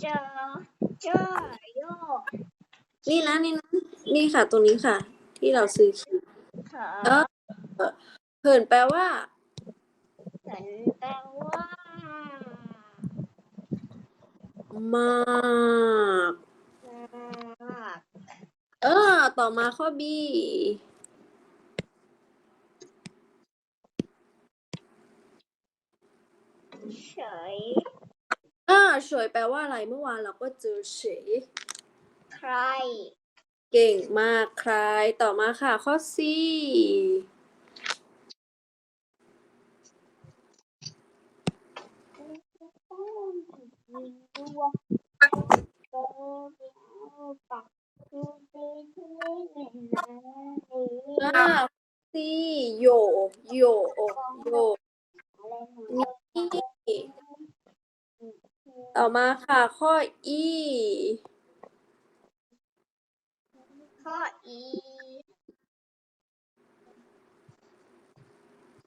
เจอเจอโยนี่นะนี่นะนี่ค่ะ ตรงนี้ค่ะ ที่เราซื้อคิวขอเออเหินแปลว่า ฉันแปลว่ามากมากเออ ต่อมาข้อ B เฉย อ่าสวยแปลว่าอะไรเมื่อวานเราก็เจอเฉย ใคร เก่งมากใครต่อมาค่ะ ข้อ C มีตัวโตปักคือเป็นที่เห็นนะนี่อ่า C โยโยโยอะไรของนี่ ต่อมาค่ะ ข้อ E ข้ออี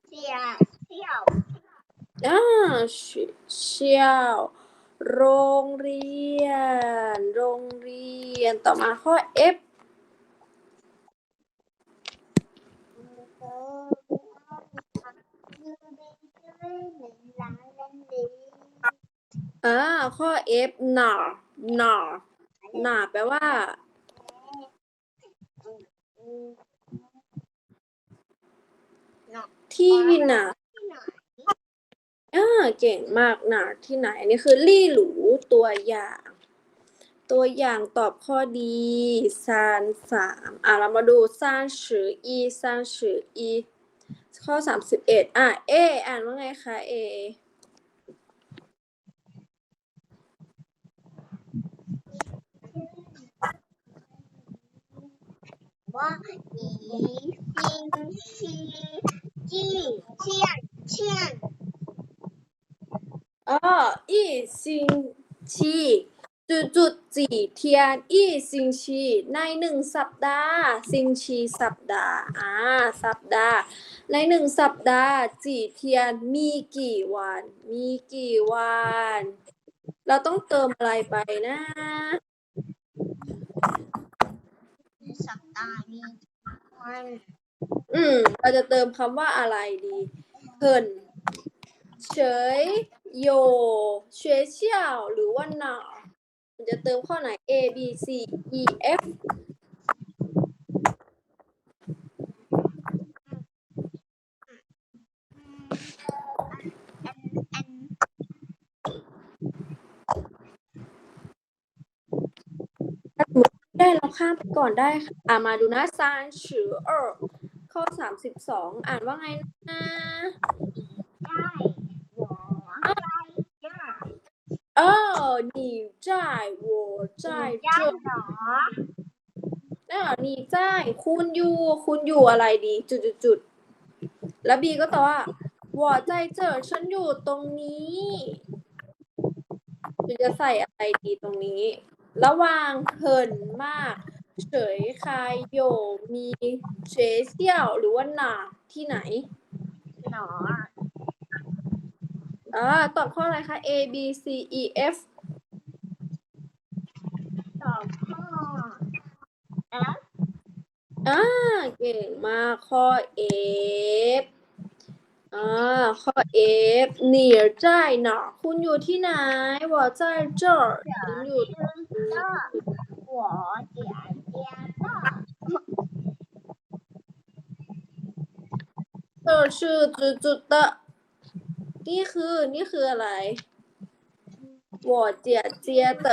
เสี่ยเสี่ยวอ่าเชี่เชี่ยว โรงเรียน โรงเรียน ต่อมาข้อ F อ่า อ่าข้อ F หนาหนาหนาแปลว่า ที่หนาอ่าเก่งมากหนาที่ไหน อันนี้คือลี่หรูตัวอย่าง ตัวอย่างตอบข้อดีซานสามอะเรามาดูซานสืออีซานสืออีข้อสามสิบเอ็ดอะเออ่านว่าไงคะเอ ว่าอีซิงชีจีเชียนเชียนอ๋ออีซิงชีจุดจุดจีเทียนอีซิงชี ในหนึ่งสัปดาห์ซิงชีสัปดาห์อ่าสัปดาห์ ในหนึ่งสัปดาห์จีเทียนมีกี่วัน มีกี่วัน เราต้องเติมอะไรไปนะ สัปดาห์นี้วันอืม เราจะเติมคำว่าอะไรดีเพิ่นเฉยโย学校หรือว่าหนามันจะเติมข้อไหน A B C E F อัน ถ้าสมมติได้ เราข้ามไปก่อนได้อะอ่มาดูนะซานชือเออข้อสามสิบสองอ่านว่าไงนะได้หัวอะไจ้าเออหนีจ่ายหัวจ่ายเจ้าหออหนีจ่ายคุณอยู่คุณอยู่อะไรดี จุดจุดจุดแล้วบีก็ตอบว่าหัวใจเจอฉันอยู่ตรงนี้จะใส่อะไรดีตรงนี้ ระหว่างเหินมาก เฉยคายโยมีเฉยเซี่ยวหรือว่าหนาที่ไหนหนออ่าตอบข้ออะไรคะ A B C E F ตอบข้อแล้วอ่าเก่งมากข้อ F อ่าข้อ F 你在哪儿คุณอยู่ที่ไหน我在这儿คุณอยู่ ก็หัวเจียเจียก็ 这是จุดจุด的นี่คือนี่คืออะไร我姐姐的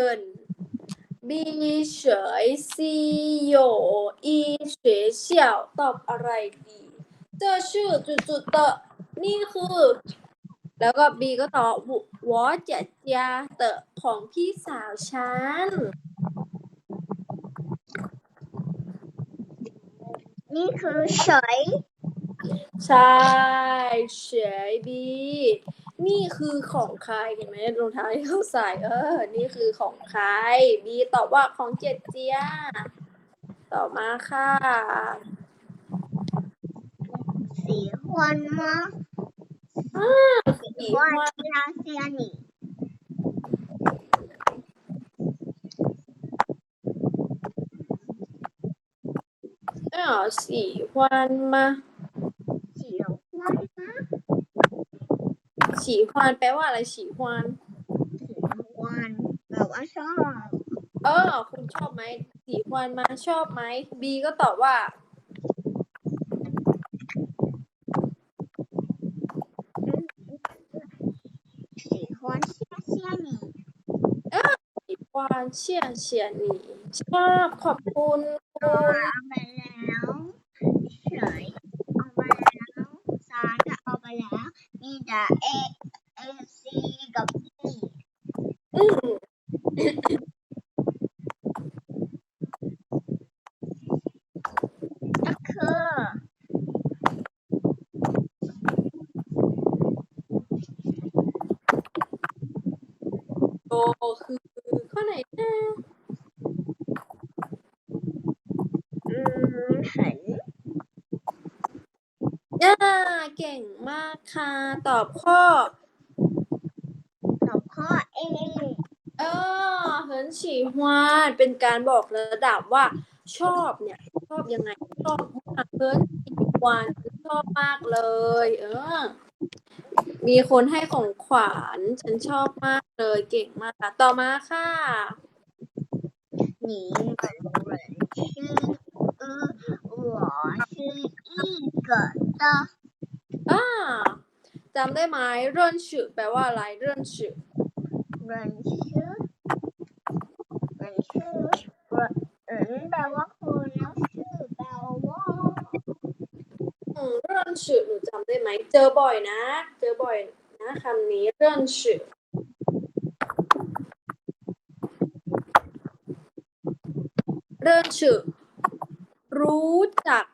ขึ้น B เฉย C โย E เเฉียวตอบอะไรดีเจอชื่อจุดจุดเตอะนี่คือ แล้วก็ B ก็ตอบวอเจจียเตอะของพี่สาวฉันนี่คือเฉยใช่เฉยบี นี่คือของใครเห็นไหมรองเท้าที่เขาใส่เออ นี่คือของใครบีตอบว่าของเจเจียต่อมาค่ะสีฮวนมะอ่าสีฮวนรัสเซียนี่อ่าสีฮวนมา ฉีฮวานแปลว่าอะไรฉีฮวานฉีฮวานแบบว่าชอบเออ คุณชอบไหมฉีควานมาชอบไหมบีก็ตอบว่า สีควานเชี่ยเชี่ยหนี่สีควันเชี่ยเฉียหนีชอบขอบคุณคุเอาณไปแล้วเฉยเอาไปแล้วสารจะเอาไปแล้วมีแต่เอะ ข้อ ตอบข้อเอ เออเหินฉีฮวานเป็นการบอกระดับว่าชอบเนี่ย ชอบยังไง ชอบมากเหินฉีฮวานคือชอบมากเลย เออ มีคนให้ของขวัญฉันชอบมากเลย เก่งมากค่ะต่อมาค่ะ 你们人是呃我是一个的 อ่า จำได้ไหมเรื่องชื่อแปลว่าอะไรเรื่องชื่อเรื่องชื่อเรื่องชื่อเรื่องแปลว่าคนแล้วชื่อแปลว่าอืมเรื่องชื่อหนูจำได้ไหมเจอบ่อยนะ เจอบ่อยนะคำนี้เรื่องชื่อเรื่องชื่อรู้จัก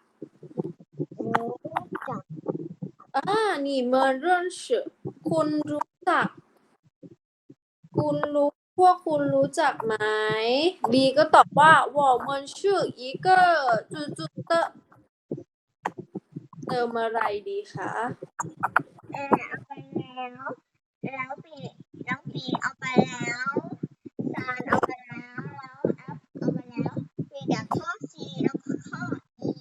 อ่านี่เมื่อเรื่องชื่อคุณรู้จัก คุณรู้พวกคุณรู้จักไหมบีก็ตอบว่า我们是一个จุดจุดๆ的เติมอะไรดีคะ เออเอาไปแล้ว แล้วปีแล้วปีเอาไปแล้วซานเอาไปแล้วแล้วแอปเอาไปแล้วมีแต่ข้อ C แล้วก็ข้อ E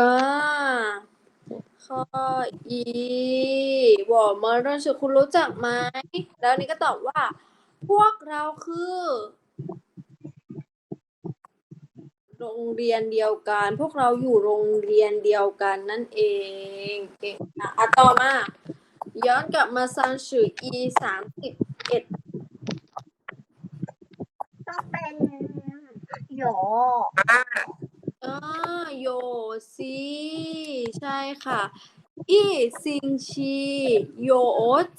อ่ข้ออีวอเมอร์เรชคุณรู้จักไหมแล้วนี้ก็ตอบว่า พวกเราคือ โรงเรียนเดียวกัน พวกเราอยู่โรงเรียนเดียวกันนั่นเองเก่งนะอะต่อมา ย้อนกลับมาซันชื่ออีสามสิบเอ็ดก็เป็นหยอาโยซีใช่ค่ะอีซิงชีโย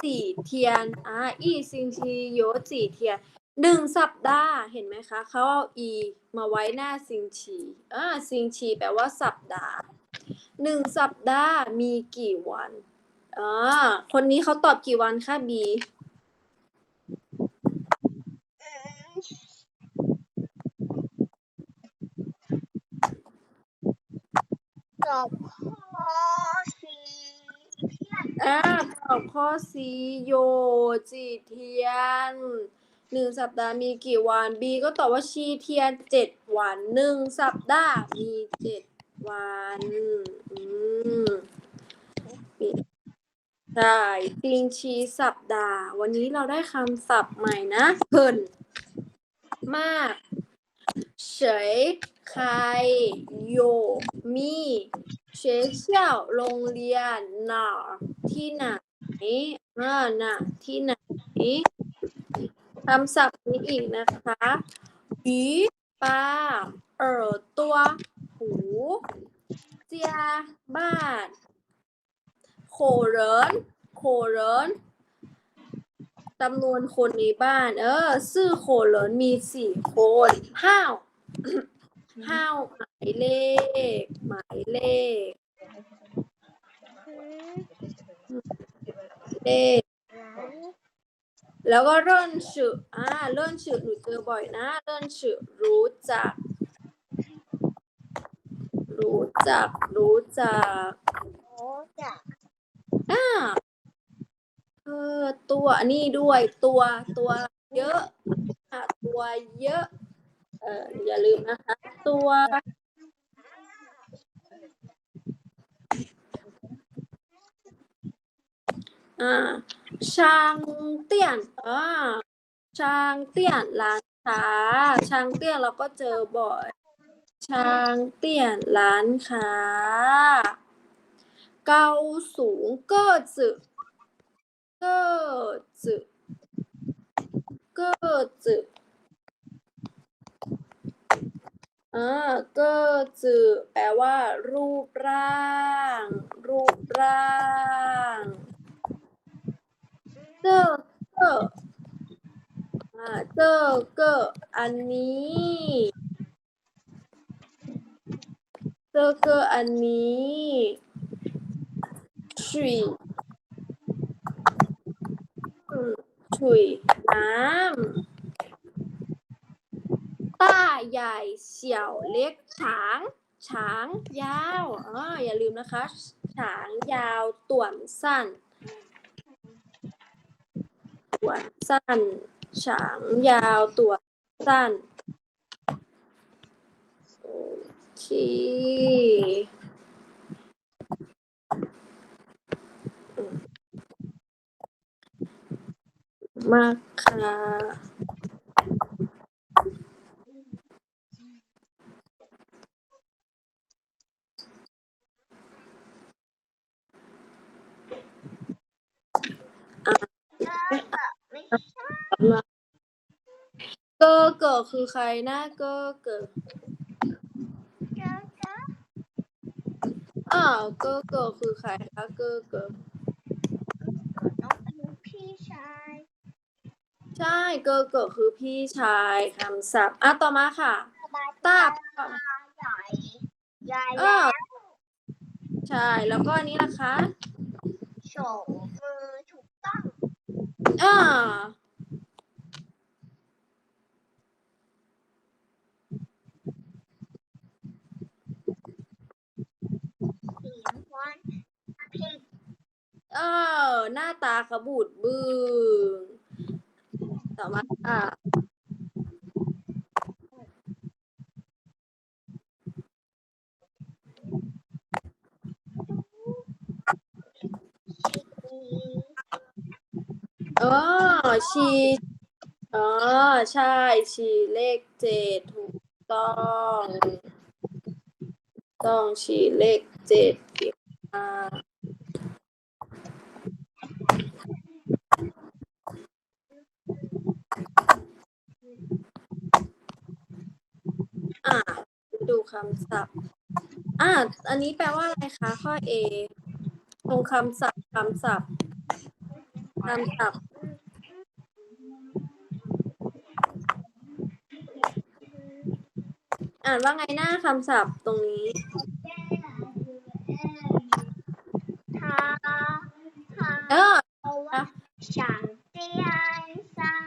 จีเทียนอ่าอีซิงชีโยจีเทียนหนึ่งสัปดาห์เห็นไหมคะเขาเอา e มาไว้หน้าซิงชีอ่าซิงชีแปลว่าสัปดาห์หนึ่งสัปดาห์มีกี่วันอ่าคนนี้เขาตอบกี่วันคะบี ตอบข้อสี่อ่าตอบข้อสีโยจีเทียนหนึ่งสัปดาห์มีกี่วันบีก็ตอบว่าชีเทียนเจ็ดวันหนึ่งสัปดาห์มีเจ็ดวันอืมใช่จิงชีสัปดาห์ วันนี้เราได้คำศัพท์ใหม่นะเพิ่นมาก เฉย ใคร โย มี 学校โรงเรียน哪儿ที่ไหนอ่าน่ะที่ไหนคำศัพท์นี้อีกนะคะ鱼ปลา耳朵หูเจียบ้านโขเหรินโขเหรินจำนวนคนในบ้าน เออ ซื่อโขเหรินมีสี่คนห้าว ห้าวหม ายเลข หมายเลข เลข แล้วก็เริ่นชื่ออ่าเริ่นชื่อหนูเจอบ่อยนะเริ่นชื่อรู้จัก รู้จัก รู้จัก อ่าเออตัวนนี้ด้วยตัวตัวเยอะอะตัวเยอะ เอออย่าลืมนะคะ ตัว อ่าชางเตี้ยนอ่าชางเตี้ยนร้านค้าชางเตี้ยนเราก็เจอบ่อยชางเตี้ยนร้านค้า เกาสูงเก้อจือเก้อจือเก้อจืออ่าเก้อจือแปลว่า รูปร่าง รูปร่าง เจอเกอเจ้าเกออันนี้เจอเกออันนี้ชุยถุยน้ำต้าใหญ่เสี่ยวเล็กช้างช้างยาวอ๋ออย่าลืมนะคะช้างยาวต่วนสั้น ต่วนสั้น ฉางยาวต่วนสั้น โอเค มากค่ะ ใช่เกอเกิดคือใครนะเกอเกิดจ้ะจ้ะอ้าวเกอเกิดคือใครคะเกอเกิดน้องเป็นพี่ชาย ใช่เกอเกิดคือพี่ชายคำศัพท์อะต่อมาค่ะสบายตาตาใหญ่ใหญ่เอแล้วอใช่แล้วก็อันนี้นะคะส่งมือถูกต้องอ่า เสียงวันผิด เออ หน้าตาขบูดบึ้งต่อมาค่ะอ๋อชีอ๋อใช่ชีเลขเจ็ดถูกต้อง ต้องชีเลขเจ็ดเก็บมาอะดูคำศัพท์ อะอันนี้แปลว่าอะไรคะ ข้อ A ตรงคำศัพท์คำศัพท์คำศัพท์ อ่านว่าไงหน้าคำศัพท์ตรงนี้ทาทาเออ เพราะว่าฉันเตียนซัน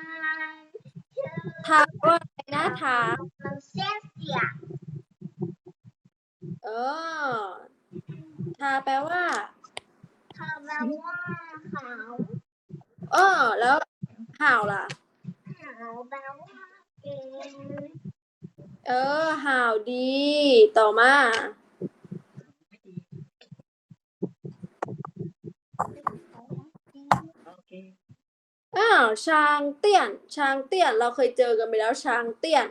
ชื่อ ทาว่าอะไรนะทา มันเสียเสีย เออ ทาแปลว่า เธอแปลว่าขาว เออ แล้วห่าวล่ะ ขาวแปลว่าเก่ง เออ ห่าวดี ต่อมา อ้าวช้างเตี้ยนช้างเตี้ยน เราเคยเจอกันไปแล้วช้างเตี้ยน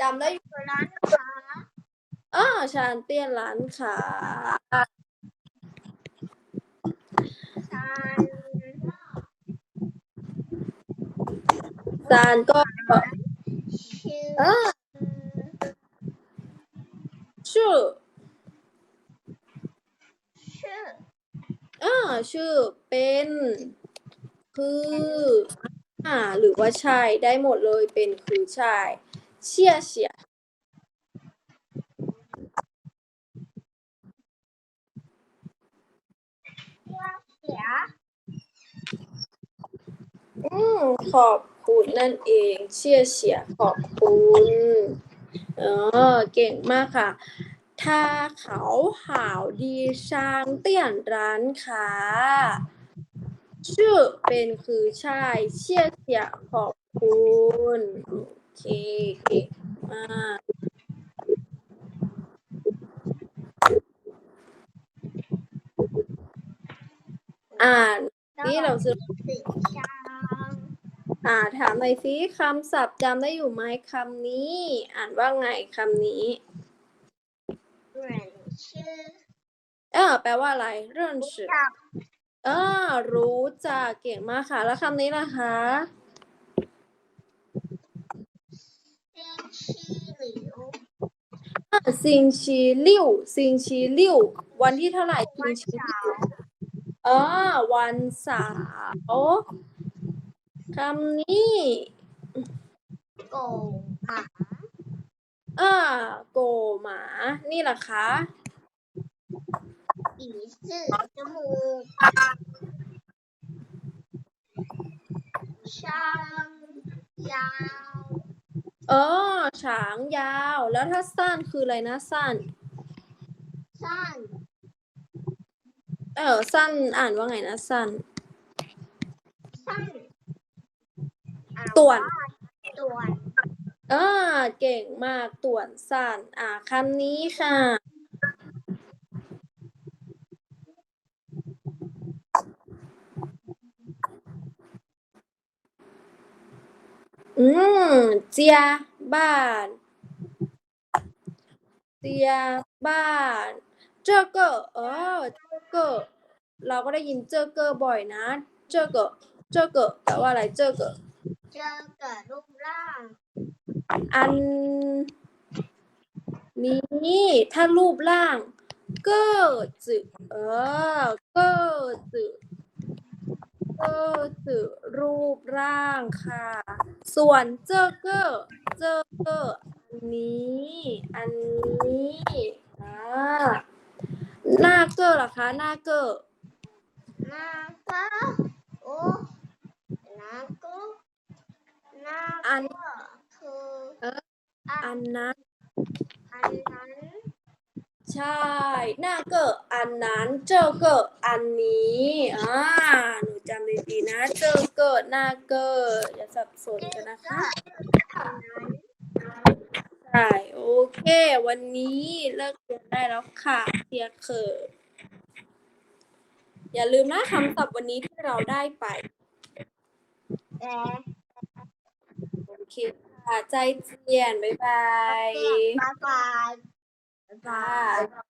จำได้อยู่คือร้านค้าอ้อชานเตี้ยนร้านค้าฉันซานก็ชื่อเออ ชื่อ ชื่ออ่าชื่อเป็น คืออ่าหรือว่าใช่ได้หมดเลยเป็นคือใช่เชี่ยเฉียเสียอืมขอบคุณนั่นเอง เชี่ยเฉียขอบคุณ เออ เก่งมากค่ะถ้าเขาหาวดีช่างเตี้ยนร้านค้าชื่อเป็นคือใช่เชี่ยเฉียขอบคุณโอเคเก่งมากอ่านนี่เราซื้อ อ่าถามหน่อยสิคำศัพท์จำได้อยู่ไหมคำนี้ อ่านว่าไงคำนี้ เหมือนชื่อเออแปลว่าอะไร เรื่องสึกกับเออรู้จักเก่งมากค่ะ แล้วคำนี้ล่ะคะเส้นชีหลิวอ่าซิงชีลิ่วซิงชีลิ่ววันที่เท่าไหร่ซิวังนชีเสาลิ่วร์เออวันเสาร์ คำนี้โกหมาอ่าโกหมา นี่ล่ะคะปีสื่อจมูกช่างยาวเออฉางยาว แล้วถ้าสั้นคืออะไรนะสั้น สั้น เออสั้นอ่านว่าไงนะสั้น สั้นอ่า ต่วน ต่วนอ่เก่งมากต่วนสั้นอ่าคำนี้ค่ะ อืม เจียบ้าน เจียบ้าน เจอก็เออเจอก็เราก็ได้ยินเจอก็บ่อยนะ เจอก็เจอก็แปลว่าอะไรเจอก็ เกิดรูปร่าง อันนี้ถ้ารูปร่างก็จืเออก็จืก็จืรูปร่างค่ะ ส่วนเจอเกอเจอเกออันนี้ อันนี้อ่าหน้าเกอเหรอคะหน้าเกอนาก็โอ้หน้าก นาอัน ก็คืออันนั้น อันนั้นใช่หน้าเกออันนั้น เจอเกออันนี้อ่าหนูจำดีๆนะ เจอเกอหน้าเกออย่าสับสนกันนะคะ ใช่ โอเค วันนี้เลิกเรียนได้แล้วค่ะเทียเคอร์อย่าลืมนะคำศัพท์วันนี้ที่เราได้ไป แต่ โอเคค่ะใจเจียน บ๊ายบายบายบายบายค่ะ